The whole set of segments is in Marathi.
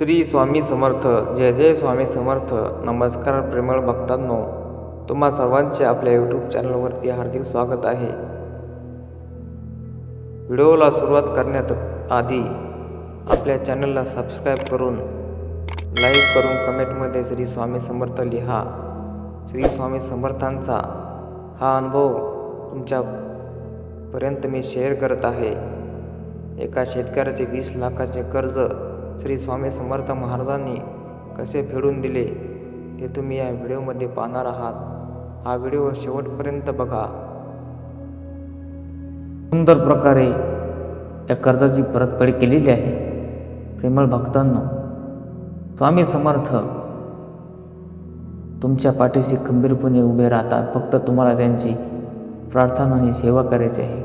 श्री स्वामी समर्थ जय जय स्वामी समर्थ नमस्कार प्रेमळ भक्तांनो. तुम्हा सर्वांचे आपल्या यूट्यूब चॅनलवरती हार्दिक स्वागत आहे. व्हिडिओला सुरुवात करण्यात आधी आपल्या चॅनलला सबस्क्राईब करून लाईक करून कमेंटमध्ये श्री स्वामी समर्थ लिहा. श्री स्वामी समर्थांचा हा अनुभव तुमच्यापर्यंत मी शेअर करत आहे. एका शेतकऱ्याचे वीस लाखाचे कर्ज श्री स्वामी समर्थ महाराजांनी कसे फेडून दिले ते तुम्ही या व्हिडिओमध्ये पाहणार आहात. हा व्हिडिओ शेवटपर्यंत बघा. सुंदर प्रकारे या कर्जाची परतफेड केलेली आहे. प्रेमळ भक्तांना स्वामी समर्थ तुमच्या पाठीशी खंबीरपणे उभे राहतात. फक्त तुम्हाला त्यांची प्रार्थना आणि सेवा करायची आहे.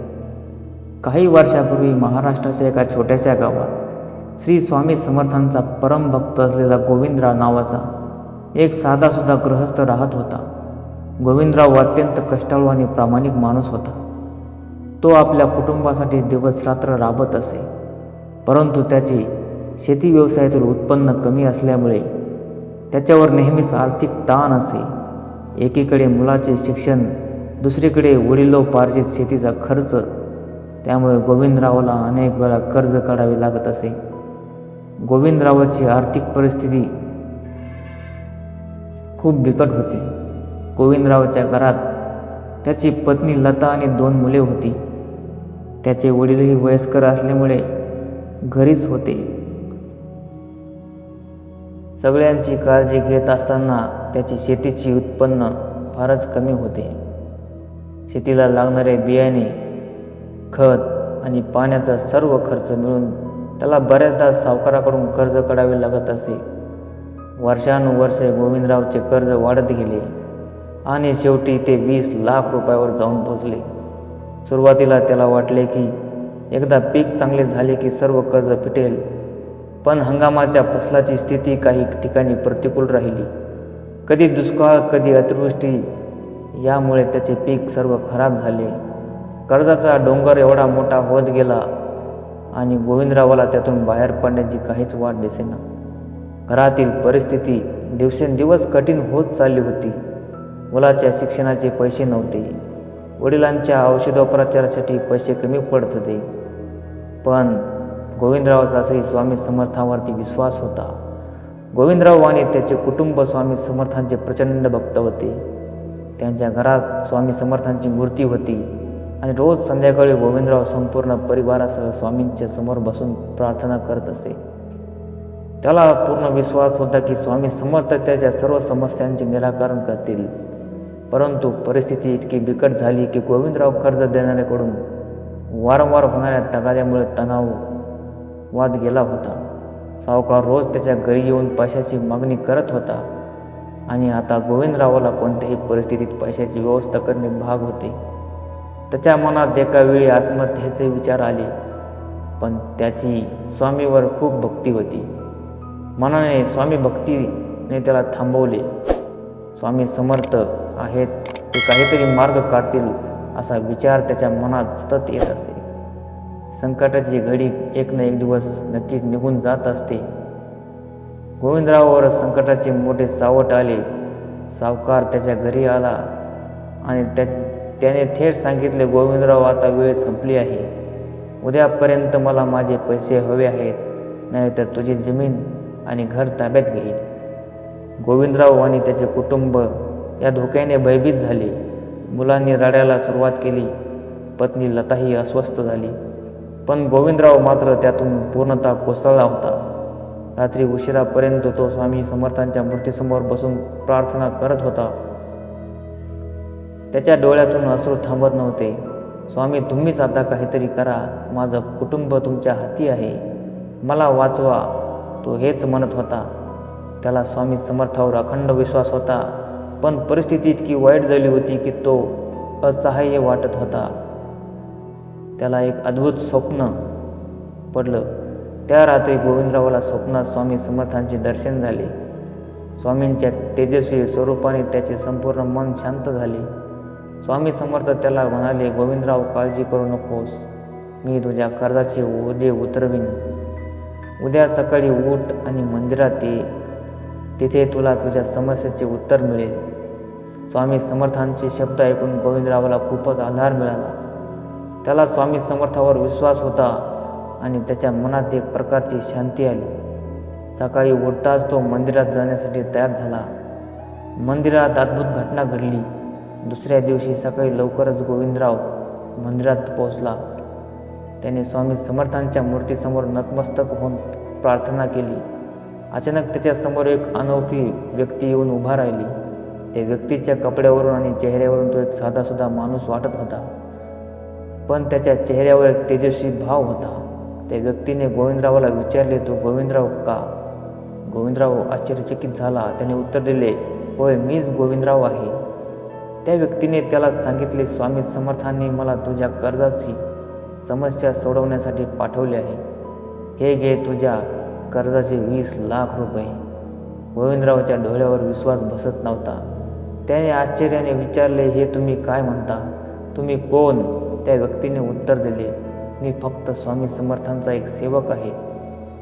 काही वर्षापूर्वी महाराष्ट्राच्या एका छोट्याशा गावात श्री स्वामी समर्थांचा परमभक्त असलेला गोविंदराव नावाचा एक साधासुद्धा गृहस्थ राहत होता. गोविंदराव अत्यंत कष्टाळू आणि प्रामाणिक माणूस होता. तो आपल्या कुटुंबासाठी दिवस रात्र राबत असे. परंतु त्याचे शेती व्यवसायातील उत्पन्न कमी असल्यामुळे त्याच्यावर नेहमीच आर्थिक ताण असे. एकीकडे मुलाचे शिक्षण दुसरीकडे वडिलोपार्जित शेतीचा खर्च त्यामुळे गोविंदरावाला अनेक वेळा कर्ज काढावे लागत असे. गोविंदरावाची आर्थिक परिस्थिती खूप बिकट होती. गोविंदरावाच्या घरात त्याची पत्नी लता आणि दोन मुले होती. त्याचे वडीलही वयस्कर असल्यामुळे घरीच होते. सगळ्यांची काळजी घेत असताना त्याची शेतीची उत्पन्न फारच कमी होते. शेतीला लागणारे बियाणे खत आणि पाण्याचा सर्व खर्च मिळून त्याला बऱ्याचदा सावकाराकडून कर्ज काढावे लागत असे. वर्षानुवर्षे गोविंदरावचे कर्ज वाढत गेले आणि शेवटी ते वीस लाख रुपयावर जाऊन पोचले. सुरुवातीला त्याला वाटले की एकदा पीक चांगले झाले की सर्व कर्ज फिटेल पण हंगामाच्या फसलाची स्थिती काही ठिकाणी प्रतिकूल राहिली. कधी दुष्काळ कधी अतिवृष्टी यामुळे त्याचे पीक सर्व खराब झाले. कर्जाचा डोंगर एवढा मोठा होत गेला आणि गोविंदरावाला त्यातून बाहेर पडण्याची काहीच वाट दिसेना. घरातील परिस्थिती दिवसेंदिवस कठीण होत चालली होती. मुलाच्या शिक्षणाचे पैसे नव्हते. वडिलांच्या औषधोपचारासाठी पैसे कमी पडत होते. पण गोविंदरावाचाही स्वामी समर्थांवरती विश्वास होता. गोविंदराव आणि त्याचे कुटुंब स्वामी समर्थांचे प्रचंड भक्त होते. त्यांच्या घरात स्वामी समर्थांची मूर्ती होती. आणि रोज संध्याकाळी गोविंदराव संपूर्ण परिवारासह स्वामींच्या समोर बसून प्रार्थना करत असे. त्याला पूर्ण विश्वास होता की स्वामी समर्थ त्याच्या सर्व समस्यांचे निराकरण करतील. परंतु परिस्थिती इतकी बिकट झाली की गोविंदराव कर्ज देणाऱ्याकडून वारंवार होणाऱ्या तगाद्यामुळे तणाव वाद गेला होता. सावकार रोज त्याच्या घरी येऊन पैशाची मागणी करत होता आणि आता गोविंदरावाला कोणत्याही परिस्थितीत पैशाची व्यवस्था करणे भाग होते. त्याच्या मनात एका वेळी आत्महत्येचे विचार आले. पण त्याची स्वामीवर खूप भक्ती होती. मनाने स्वामी भक्तीने त्याला थांबवले. स्वामी समर्थ आहेत ते काहीतरी मार्ग काढतील असा विचार त्याच्या मनात सतत येत असे. संकटाची घडी एक ना एक दिवस नक्कीच निघून जात असते. गोविंदरावावर संकटाचे मोठे सावट आले. सावकार त्याच्या घरी आला आणि त्या त्याने थेट सांगितले गोविंदराव आता वेळ संपली आहे. उद्यापर्यंत मला माझे पैसे हवे आहेत नाहीतर तुझी जमीन आणि घर ताब्यात घेईल. गोविंदराव आणि त्याचे कुटुंब या धोक्याने भयभीत झाले. मुलांनी रडायला सुरुवात केली. पत्नी लताही अस्वस्थ झाली. पण गोविंदराव मात्र त्यातून पूर्णतः कोसळला होता. रात्री उशिरापर्यंत तो स्वामी समर्थांच्या मूर्तीसमोर बसून प्रार्थना करत होता. त्याच्या डोळ्यातून अश्रू थांबत नव्हते. स्वामी तुम्हीच आता काहीतरी करा. माझं कुटुंब तुमच्या हाती आहे. मला वाचवा. तो हेच म्हणत होता. त्याला स्वामी समर्थावर अखंड विश्वास होता. पण परिस्थिती इतकी वाईट झाली होती की तो असहाय्य वाटत होता. त्याला एक अद्भुत स्वप्न पडलं. त्या रात्री गोविंदरावाला स्वप्नात स्वामी समर्थांचे दर्शन झाले. स्वामींच्या तेजस्वी स्वरूपाने त्याचे संपूर्ण मन शांत झाले. स्वामी समर्थ त्याला म्हणाले गोविंदराव काळजी करू नकोस. मी तुझ्या कर्जाचे ओले उतरवीन. उद्या सकाळी उठ आणि मंदिरात ये. तिथे तुला तुझ्या समस्येचे उत्तर मिळेल. स्वामी समर्थांचे शब्द ऐकून गोविंदरावाला खूपच आधार मिळाला. त्याला स्वामी समर्थावर विश्वास होता आणि त्याच्या मनात एक प्रकारची शांती आली. सकाळी उठताच तो मंदिरात जाण्यासाठी तयार झाला. मंदिरात अद्भुत घटना घडली. दुसऱ्या दिवशी सकाळी लवकरच गोविंदराव मंदिरात पोहोचला. त्याने स्वामी समर्थांच्या मूर्तीसमोर नतमस्तक होऊन प्रार्थना केली. अचानक त्याच्यासमोर एक अनोखी व्यक्ती येऊन उभा राहिली. त्या व्यक्तीच्या कपड्यावरून आणि चेहऱ्यावरून तो एक साधासुद्धा माणूस वाटत होता. पण त्याच्या चेहऱ्यावर एक तेजस्वी भाव होता. त्या व्यक्तीने गोविंदरावाला विचारले तो गोविंदराव का? गोविंदराव आश्चर्यचकित झाला. त्याने उत्तर दिले होय मीच गोविंदराव आहे. त्या व्यक्तीने त्याला सांगितले स्वामी समर्थांनी मला तुझ्या कर्जाची समस्या सोडवण्यासाठी पाठवले आहे. हे घे तुझ्या कर्जाचे वीस लाख रुपये. गोविंदरावच्या डोळ्यावर विश्वास बसत नव्हता. त्याने आश्चर्याने विचारले हे तुम्ही काय म्हणता? तुम्ही कोण? त्या व्यक्तीने उत्तर दिले मी फक्त स्वामी समर्थांचा एक सेवक आहे.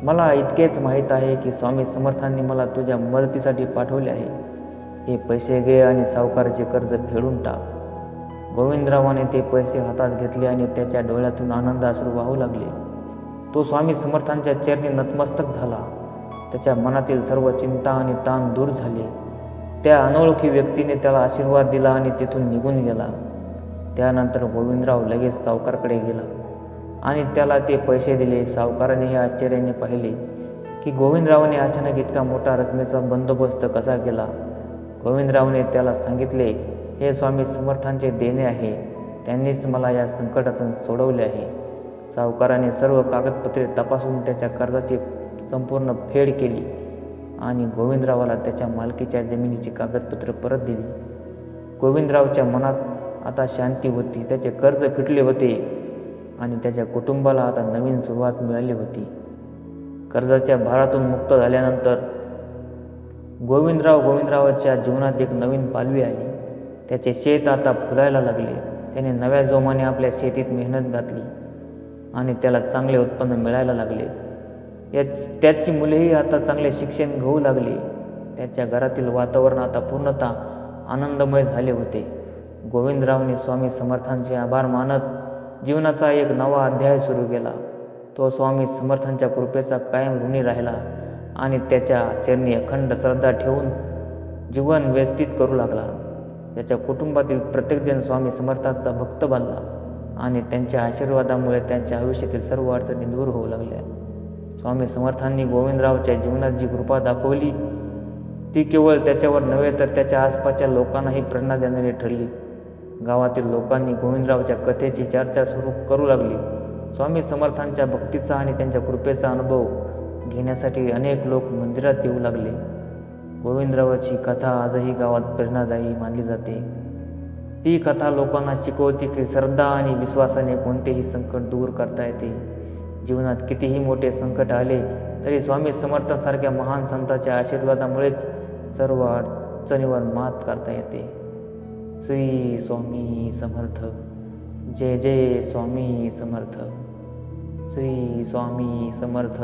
मला इतकेच माहीत आहे की स्वामी समर्थांनी मला तुझ्या मदतीसाठी पाठवले आहे. हे पैसे घे आणि सावकाराचे कर्ज फेडून टाक. गोविंदरावाने ते पैसे हातात घेतले आणि त्याच्या डोळ्यातून आनंद अश्रू वाहू लागले. तो स्वामी समर्थांच्या चरणी नतमस्तक झाला. त्याच्या मनातील सर्व चिंता आणि ताण दूर झाले. त्या अनोळखी व्यक्तीने त्याला आशीर्वाद दिला आणि तिथून निघून गेला. त्यानंतर गोविंदराव लगेच सावकारकडे गेला आणि त्याला ते पैसे दिले. सावकाराने हे आश्चर्याने पाहिले की गोविंदरावाने अचानक इतका मोठा रकमेचा बंदोबस्त कसा केला? गोविंदरावने त्याला सांगितले हे स्वामी समर्थांचे देणे आहे. त्यांनीच मला या संकटातून सोडवले आहे. सावकाराने सर्व कागदपत्रे तपासून त्याच्या कर्जाची संपूर्ण फेड केली आणि गोविंदरावाला त्याच्या मालकीच्या जमिनीची कागदपत्रे परत दिली. गोविंदरावच्या मनात आता शांती होती. त्याचे कर्ज फिटले होते आणि त्याच्या कुटुंबाला आता नवीन सुरुवात मिळाली होती. कर्जाच्या भारातून मुक्त झाल्यानंतर गोविंदराव गोविंदरावाच्या जीवनात एक नवीन पालवी आली. त्याचे शेत आता फुलायला लागले. त्याने नव्या जोमाने आपल्या शेतीत मेहनत घातली आणि त्याला चांगले उत्पन्न मिळायला लागले. याच त्याची मुलेही आता चांगले शिक्षण घेऊ लागली. त्याच्या घरातील वातावरण आता पूर्णतः आनंदमय झाले होते. गोविंदरावने स्वामी समर्थांचे आभार मानत जीवनाचा एक नवा अध्याय सुरू केला. तो स्वामी समर्थांच्या कृपेचा कायम ऋणी राहिला. आणि त्याच्या चरणी अखंड श्रद्धा ठेवून जीवन व्यतीत करू लागला. त्याच्या कुटुंबातील प्रत्येकजण स्वामी समर्थांचा भक्त बनला आणि त्यांच्या आशीर्वादामुळे त्यांच्या आयुष्यातील सर्व अडचणी दूर होऊ लागल्या. स्वामी समर्थांनी गोविंदरावच्या जीवनात जी कृपा दाखवली ती केवळ त्याच्यावर नव्हे तर त्याच्या आसपासच्या लोकांनाही प्रेरणा देणारी ठरली. गावातील लोकांनी गोविंदरावच्या कथेची चर्चा सुरू करू लागली. स्वामी समर्थांच्या भक्तीचा आणि त्यांच्या कृपेचा अनुभव घेण्यासाठी अनेक लोक मंदिरात येऊ लागले. गोविंदरावाची कथा आजही गावात प्रेरणादायी मानली जाते. ती कथा लोकांना शिकवते की श्रद्धा आणि विश्वासाने कोणतेही संकट दूर करता येते. जीवनात कितीही मोठे संकट आले तरी स्वामी समर्थांसारख्या महान संतांच्या आशीर्वादामुळेच सर्व अडचणीवर मात करता येते. श्री स्वामी समर्थ. जय जय स्वामी समर्थ. श्री स्वामी समर्थ.